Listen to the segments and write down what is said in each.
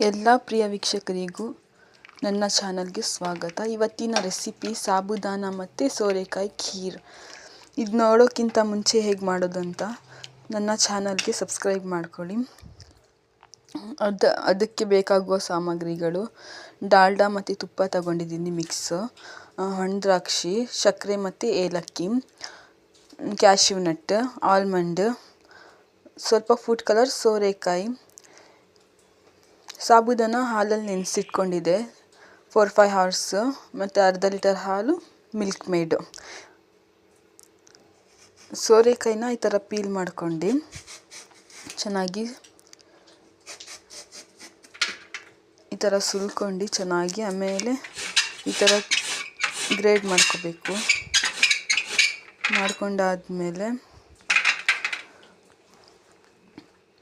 ಎಲ್ಲ ಪ್ರಿಯ ವೀಕ್ಷಕರಿಗೂ ನನ್ನ ಚಾನಲ್ಗೆ ಸ್ವಾಗತ. ಇವತ್ತಿನ ರೆಸಿಪಿ ಸಾಬುದಾನ ಮತ್ತು ಸೋರೆಕಾಯಿ ಖೀರ್. ಇದು ನೋಡೋಕ್ಕಿಂತ ಮುಂಚೆ ಹೇಗೆ ಮಾಡೋದು ಅಂತ ನನ್ನ ಚಾನಲ್ಗೆ ಸಬ್ಸ್ಕ್ರೈಬ್ ಮಾಡ್ಕೊಳ್ಳಿ. ಅದು, ಅದಕ್ಕೆ ಬೇಕಾಗುವ ಸಾಮಗ್ರಿಗಳು. ಡಾಲ್ಡಾ ಮತ್ತು ತುಪ್ಪ ತಗೊಂಡಿದ್ದೀನಿ ಮಿಕ್ಸ್. ಹಣ್ಣು ದ್ರಾಕ್ಷಿ, ಸಕ್ಕರೆ ಮತ್ತು ಏಲಕ್ಕಿ, ಕ್ಯಾಶ್ಯೂ ನಟ್, ಆಲ್ಮಂಡ್, ಸ್ವಲ್ಪ ಫುಡ್ ಕಲರ್ ಸೋರೆಕಾಯಿ ಸಾಬುದಾನ ಹಾಲಲ್ಲಿ ನೆನೆಸಿಟ್ಕೊಂಡಿದ್ದೆ ಫೋರ್ ಫೈವ್ ಹವರ್ಸ್ ಮತ್ತು ಅರ್ಧ ಲೀಟರ್ ಹಾಲು ಮಿಲ್ಕ್ ಮೇಡು ಸೋರೆಕಾಯಿನ ಈ ಥರ ಪೀಲ್ ಮಾಡ್ಕೊಂಡು ಚೆನ್ನಾಗಿ ಈ ಥರ ಸುಲ್ಕೊಂಡು ಚೆನ್ನಾಗಿ ಆಮೇಲೆ ಈ ಥರ ಗ್ರೇಡ್ ಮಾಡ್ಕೋಬೇಕು. ಮಾಡ್ಕೊಂಡಾದಮೇಲೆ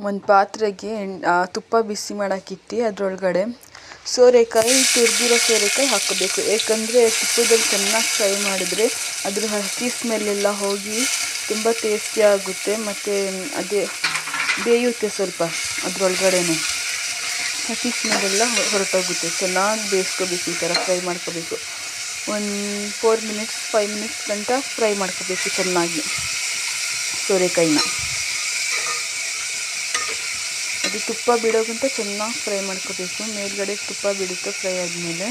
ಒಂದು ಪಾತ್ರೆಗೆ ಎಣ್ ತುಪ್ಪ ಬಿಸಿ ಮಾಡೋಕ್ಕಿಟ್ಟು ಅದರೊಳಗಡೆ ಸೋರೆಕಾಯಿ, ತುರಿದಿರೋ ಸೋರೆಕಾಯಿ ಹಾಕಬೇಕು. ಏಕೆಂದರೆ ತುಪ್ಪದಲ್ಲಿ ಚೆನ್ನಾಗಿ ಫ್ರೈ ಮಾಡಿದ್ರೆ ಅದ್ರ ಹಸಿ ಸ್ಮೆಲ್ಲೆಲ್ಲ ಹೋಗಿ ತುಂಬ ಟೇಸ್ಟಿ ಆಗುತ್ತೆ. ಮತ್ತು ಅದೇ ಬೇಯುತ್ತೆ ಸ್ವಲ್ಪ ಅದರೊಳಗಡೆನೆ. ಹಸಿ ಸ್ಮೆಲ್ಲೆಲ್ಲ ಹೊರಟೋಗುತ್ತೆ. ಚೆನ್ನಾಗಿ ಬೇಯಿಸ್ಕೋಬೇಕು ಈ ಥರ ಫ್ರೈ ಮಾಡ್ಕೋಬೇಕು. ಒಂದು ಫೋರ್ ಮಿನಿಟ್ಸ್ ಫೈವ್ ಮಿನಿಟ್ಸ್ ಗಂಟ ಫ್ರೈ ಮಾಡ್ಕೋಬೇಕು ಚೆನ್ನಾಗಿ ಸೋರೆಕಾಯಿನ. ಅದು ತುಪ್ಪ ಬಿಡೋಕ್ಕಿಂತ ಚೆನ್ನಾಗಿ ಫ್ರೈ ಮಾಡ್ಕೋಬೇಕು. ಮೇಲ್ಗಡೆ ತುಪ್ಪ ಬಿಡುತ್ತೆ, ಫ್ರೈ ಆದಮೇಲೆ.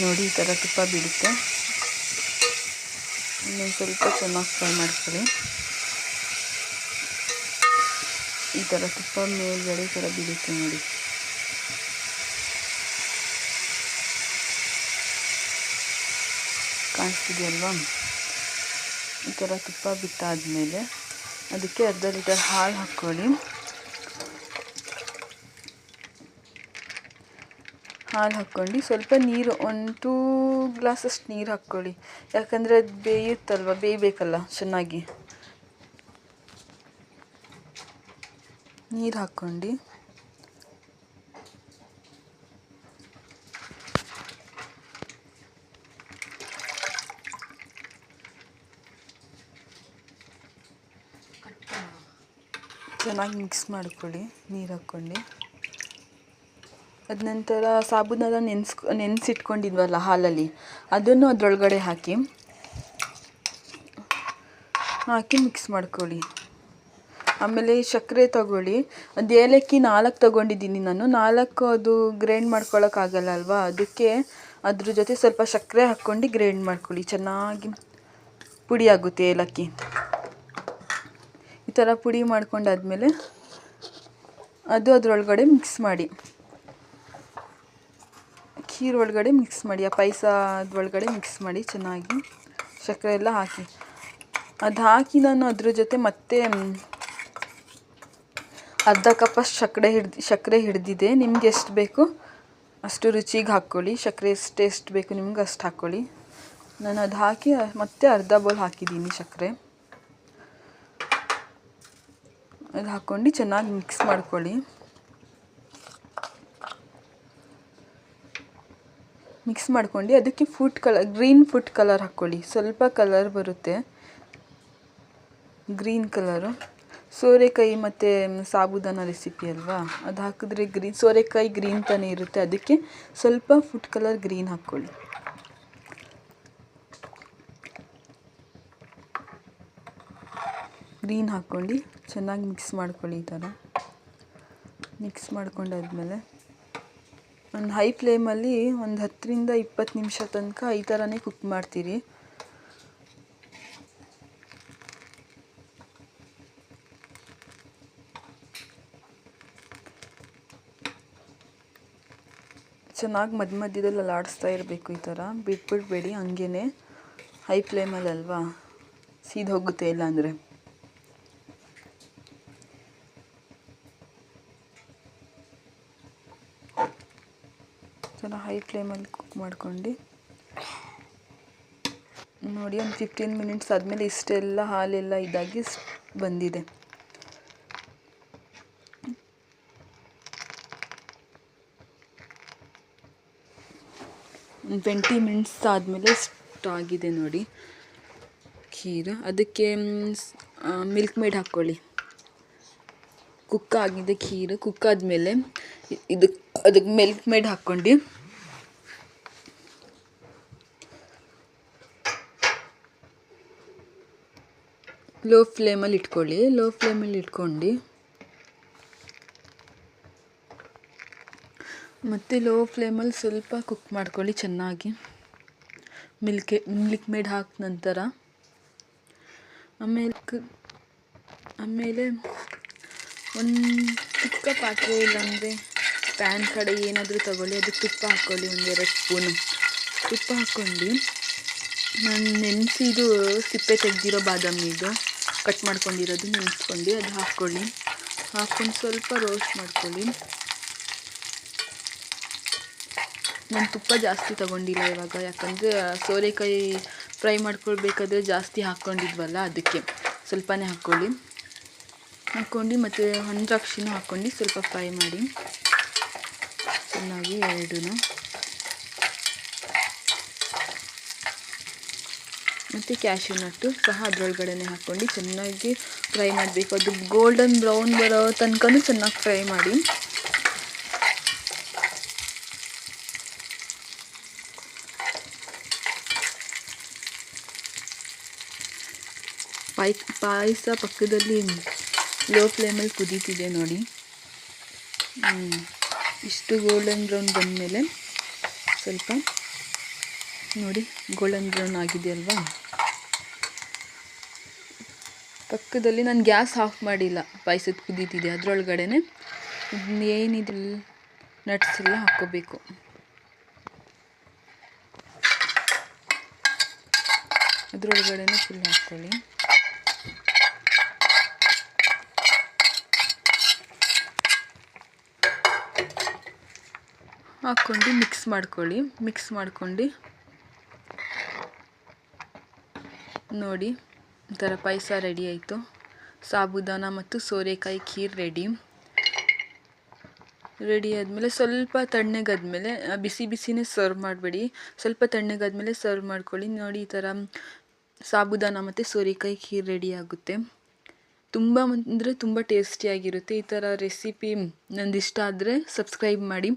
ನೋಡಿ, ಈ ಥರ ತುಪ್ಪ ಬಿಡುತ್ತೆ. ಇನ್ನೊಂದು ಸ್ವಲ್ಪ ಚೆನ್ನಾಗಿ ಫ್ರೈ ಮಾಡ್ಕೊಳ್ಳಿ. ಈ ಥರ ತುಪ್ಪ ಮೇಲ್ಗಡೆ ಈ ಥರ ಬಿಡುತ್ತೆ ನೋಡಿ. ಕಾಣಿಸ್ತಿದೆಯಲ್ವಾ? ಈ ಥರ ತುಪ್ಪ ಬಿಟ್ಟಾದಮೇಲೆ ಅದಕ್ಕೆ ಅರ್ಧ ಲೀಟರ್ ಹಾಲು ಹಾಕ್ಕೊಳ್ಳಿ. ಹಾಲು ಹಾಕ್ಕೊಂಡು ಸ್ವಲ್ಪ ನೀರು, ಒಂದು ಟೂ ಗ್ಲಾಸಷ್ಟು ನೀರು ಹಾಕ್ಕೊಳ್ಳಿ. ಯಾಕಂದರೆ ಅದು ಬೇಯುತ್ತಲ್ವ, ಬೇಯಬೇಕಲ್ಲ ಚೆನ್ನಾಗಿ. ನೀರು ಹಾಕ್ಕೊಂಡು ಚೆನ್ನಾಗಿ ಮಿಕ್ಸ್ ಮಾಡ್ಕೊಳ್ಳಿ, ನೀರು ಹಾಕ್ಕೊಂಡು. ಅದನಂತರ ಸಾಬೂನೆಲ್ಲ ನೆನೆಸ್ಕೊ, ನೆನೆಸಿಟ್ಕೊಂಡಿದ್ವಲ್ಲ ಹಾಲಲ್ಲಿ, ಅದನ್ನು ಅದರೊಳಗಡೆ ಹಾಕಿ. ಹಾಕಿ ಮಿಕ್ಸ್ ಮಾಡ್ಕೊಳ್ಳಿ. ಆಮೇಲೆ ಸಕ್ಕರೆ ತಗೊಳ್ಳಿ. ಅದು ಏಲಕ್ಕಿ ನಾಲ್ಕು ತಗೊಂಡಿದ್ದೀನಿ ನಾನು. ನಾಲ್ಕು ಅದು ಗ್ರೈಂಡ್ ಮಾಡ್ಕೊಳ್ಳೋಕ್ಕಾಗಲ್ಲ ಅಲ್ವಾ? ಅದಕ್ಕೆ ಅದ್ರ ಜೊತೆ ಸ್ವಲ್ಪ ಸಕ್ಕರೆ ಹಾಕ್ಕೊಂಡು ಗ್ರೈಂಡ್ ಮಾಡ್ಕೊಳ್ಳಿ. ಚೆನ್ನಾಗಿ ಪುಡಿಯಾಗುತ್ತೆ ಏಲಕ್ಕಿ. ಥರ ಪುಡಿ ಮಾಡ್ಕೊಂಡಾದ್ಮೇಲೆ ಅದು ಅದರೊಳಗಡೆ ಮಿಕ್ಸ್ ಮಾಡಿ. ಖೀರ್ ಒಳಗಡೆ ಮಿಕ್ಸ್ ಮಾಡಿ, ಆ ಪಾಯಸ ಅದ್ರೊಳಗಡೆ ಮಿಕ್ಸ್ ಮಾಡಿ ಚೆನ್ನಾಗಿ ಸಕ್ಕರೆ ಎಲ್ಲ ಹಾಕಿ. ಅದು ಹಾಕಿ ನಾನು ಅದ್ರ ಜೊತೆ ಮತ್ತೆ ಅರ್ಧ ಕಪ್ಪಷ್ಟು ಸಕ್ಕರೆ ಹಿಡ್ದು ಸಕ್ಕರೆ ಹಿಡ್ದಿದೆ. ನಿಮ್ಗೆ ಎಷ್ಟು ಬೇಕು ಅಷ್ಟು ರುಚಿಗೆ ಹಾಕ್ಕೊಳ್ಳಿ. ಸಕ್ಕರೆ ಎಷ್ಟು ಎಷ್ಟು ಬೇಕು ನಿಮ್ಗೆ ಅಷ್ಟು ಹಾಕ್ಕೊಳ್ಳಿ. ನಾನು ಅದು ಹಾಕಿ ಮತ್ತೆ ಅರ್ಧ ಬೌಲ್ ಹಾಕಿದ್ದೀನಿ ಸಕ್ಕರೆ ಅದು ಹಾಕ್ಕೊಂಡು ಚೆನ್ನಾಗಿ ಮಿಕ್ಸ್ ಮಾಡ್ಕೊಳ್ಳಿ. ಮಿಕ್ಸ್ ಮಾಡ್ಕೊಂಡು ಅದಕ್ಕೆ food colour green food colour ಹಾಕ್ಕೊಳ್ಳಿ. ಸ್ವಲ್ಪ ಕಲರ್ ಬರುತ್ತೆ. ಗ್ರೀನ್ ಕಲರು ಸೋರೆಕಾಯಿ ಮತ್ತು ಸಾಬುದಾನ ರೆಸಿಪಿ ಅಲ್ವಾ? ಅದು ಹಾಕಿದ್ರೆ ಗ್ರೀನ್ ಸೋರೆಕಾಯಿ ಗ್ರೀನ್ ತಾನೇ ಇರುತ್ತೆ. ಅದಕ್ಕೆ ಸ್ವಲ್ಪ ಫುಡ್ ಕಲರ್ ಗ್ರೀನ್ ಹಾಕ್ಕೊಳ್ಳಿ. ಗ್ರೀನ್ ಹಾಕ್ಕೊಂಡು ಚೆನ್ನಾಗಿ ಮಿಕ್ಸ್ ಮಾಡ್ಕೊಳ್ಳಿ ಈ ಥರ. ಮಿಕ್ಸ್ ಮಾಡ್ಕೊಂಡಾದ್ಮೇಲೆ ಒಂದು ಹೈ ಫ್ಲೇಮಲ್ಲಿ ಒಂದು ಹತ್ತರಿಂದ ಇಪ್ಪತ್ತು ನಿಮಿಷ ತನಕ ಈ ಥರನೇ ಕುಕ್ ಮಾಡ್ತೀರಿ. ಚೆನ್ನಾಗಿ ಮಧ್ಯ ಮಧ್ಯದಲ್ಲಿ ಅಲ್ಲಾಡಿಸ್ತಾ ಇರಬೇಕು ಈ ಥರ. ಬಿಟ್ಬಿಡ್ಬೇಡಿ ಹಂಗೇ ಹೈ ಫ್ಲೇಮಲ್ಲಿ ಅಲ್ವಾ? ಸೀದ್ ಹೋಗುತ್ತೆ ಥರ ಹೈ ಫ್ಲೇಮಲ್ಲಿ ಕುಕ್ ಮಾಡ್ಕೊಂಡು, ನೋಡಿ ಒಂದು ಫಿಫ್ಟೀನ್ ಮಿನಿಟ್ಸ್ ಆದಮೇಲೆ ಇಷ್ಟೆಲ್ಲ ಹಾಲೆಲ್ಲ ಇದಾಗಿ ಬಂದಿದೆ. ಟ್ವೆಂಟಿ ಮಿನಿಟ್ಸ್ ಆದಮೇಲೆ ಆಗಿದೆ ನೋಡಿ ಖೀರು. ಅದಕ್ಕೆ ಮಿಲ್ಕ್ ಮೇಡ್ ಹಾಕ್ಕೊಳ್ಳಿ. ಕುಕ್ ಆಗಿದೆ ಖೀರು. ಕುಕ್ ಆದಮೇಲೆ ಇದಕ್ಕೆ ಅದಕ್ಕೆ ಮಿಲ್ಕ್ ಮೇಡ್ ಹಾಕ್ಕೊಂಡು ಲೋ ಫ್ಲೇಮಲ್ಲಿ ಇಟ್ಕೊಳ್ಳಿ. ಲೋ ಫ್ಲೇಮಲ್ಲಿ ಇಟ್ಕೊಂಡು. ಮತ್ತು ಲೋ ಫ್ಲೇಮಲ್ಲಿ ಸ್ವಲ್ಪ ಕುಕ್ ಮಾಡ್ಕೊಳ್ಳಿ ಚೆನ್ನಾಗಿ. ಮಿಲ್ಕೆ ಮಿಲ್ಕ್ ಮೇಡ್ ಹಾಕಿದ ನಂತರ. ಆಮೇಲೆ ಆಮೇಲೆ ಒಂದು ಚಿಕ್ಕ ಪಾತ್ರೆ ಇಲ್ಲಾಂದರೆ ಪ್ಯಾನ್ ಕಡೆ ಏನಾದರೂ ತಗೊಳ್ಳಿ ಅದಕ್ಕೆ ತುಪ್ಪ ಹಾಕ್ಕೊಳ್ಳಿ, ಒಂದೆರಡು ಸ್ಪೂನು. ತುಪ್ಪ ಹಾಕ್ಕೊಂಡು ನಾನು ನೆನೆಸಿದು ಸಿಪ್ಪೆ ತೆಗೆದಿರೋ ಬಾದಾಮಿದು ಕಟ್ ಮಾಡ್ಕೊಂಡಿರೋದು ನೆನೆಸ್ಕೊಂಡು ಅದು ಹಾಕ್ಕೊಳ್ಳಿ. ಹಾಕ್ಕೊಂಡು ಸ್ವಲ್ಪ ರೋಸ್ಟ್ ಮಾಡ್ಕೊಳ್ಳಿ. ನಾನು ತುಪ್ಪ ಜಾಸ್ತಿ ತಗೊಂಡಿಲ್ಲ ಇವಾಗ, ಯಾಕಂದರೆ ಸೋರೆಕಾಯಿ ಫ್ರೈ ಮಾಡ್ಕೊಳ್ಬೇಕಾದ್ರೆ ಜಾಸ್ತಿ ಹಾಕ್ಕೊಂಡಿದ್ವಲ್ಲ ಅದಕ್ಕೆ. ಸ್ವಲ್ಪನೇ ಹಾಕ್ಕೊಳ್ಳಿ. ಹಾಕ್ಕೊಂಡು ಮತ್ತು ಒಂದು ದ್ರಾಕ್ಷಿನೂ ಹಾಕ್ಕೊಂಡು ಸ್ವಲ್ಪ ಫ್ರೈ ಮಾಡಿ. ಚೆನ್ನಾಗಿ ಎರಡೂ ಮತ್ತು ಕ್ಯಾಶ್ಯೂ ನಟ್ಟು ಸಹ ಅದರೊಳಗಡೆನೆ ಹಾಕ್ಕೊಂಡು ಚೆನ್ನಾಗಿ ಫ್ರೈ ಮಾಡಬೇಕು. ಅದು ಗೋಲ್ಡನ್ ಬ್ರೌನ್ ಬರೋ ತನಕನೂ ಚೆನ್ನಾಗಿ ಫ್ರೈ ಮಾಡಿ. ಪಾಯ್, ಪಾಯಸ ಪಕ್ಕದಲ್ಲಿ ಲೋ ಫ್ಲೇಮಲ್ಲಿ ಕುದೀತಿದೆ ನೋಡಿ. ಹ್ಮ್. ಇಷ್ಟು ಗೋಲ್ಡನ್ ಬ್ರೌನ್ ಬಂದಮೇಲೆ ಸ್ವಲ್ಪ ನೋಡಿ ಗೋಲ್ಡನ್ ಬ್ರೌನ್ ಆಗಿದೆಯಲ್ವಾ? ಪಕ್ಕದಲ್ಲಿ ನಾನು ಗ್ಯಾಸ್ ಆಫ್ ಮಾಡಿಲ್ಲ, ಪಾಯಸದ ಕುದೀತಿದೆ. ಅದರೊಳಗಡೆನೆ ಏನಿದ್ರು ನಟ್ಸ್ ಎಲ್ಲ ಹಾಕ್ಕೋಬೇಕು. ಅದರೊಳಗಡೆನೆ ಫುಲ್ ಹಾಕ್ಕೊಳ್ಳಿ. ಹಾಕ್ಕೊಂಡು ಮಿಕ್ಸ್ ಮಾಡ್ಕೊಳ್ಳಿ ಮಿಕ್ಸ್ ಮಾಡ್ಕೊಂಡು. ನೋಡಿ, ಒಂಥರ ಥರ ಪಾಯಸ ರೆಡಿ ಆಯಿತು. ಸಾಬುದಾನ ಮತ್ತು ಸೋರೆಕಾಯಿ ಖೀರ್ ರೆಡಿ ರೆಡಿ ಆದಮೇಲೆ ಸ್ವಲ್ಪ ತಣ್ಣಗಾದ್ಮೇಲೆ ಬಿಸಿ ಬಿಸಿನೇ ಸರ್ವ್ ಮಾಡಬೇಡಿ. ಸ್ವಲ್ಪ ತಣ್ಣಗಾದ್ಮೇಲೆ ಸರ್ವ್ ಮಾಡ್ಕೊಳ್ಳಿ. ನೋಡಿ, ಈ ಥರ ಸಾಬುದಾನ ಮತ್ತು ಸೋರೆಕಾಯಿ ಖೀರ್ ರೆಡಿ ಆಗುತ್ತೆ. ತುಂಬ ಅಂದರೆ ತುಂಬ ಟೇಸ್ಟಿಯಾಗಿರುತ್ತೆ ಈ ಥರ ರೆಸಿಪಿ ನಂದಿಷ್ಟ ಆದರೆ ಸಬ್ಸ್ಕ್ರೈಬ್ ಮಾಡಿ.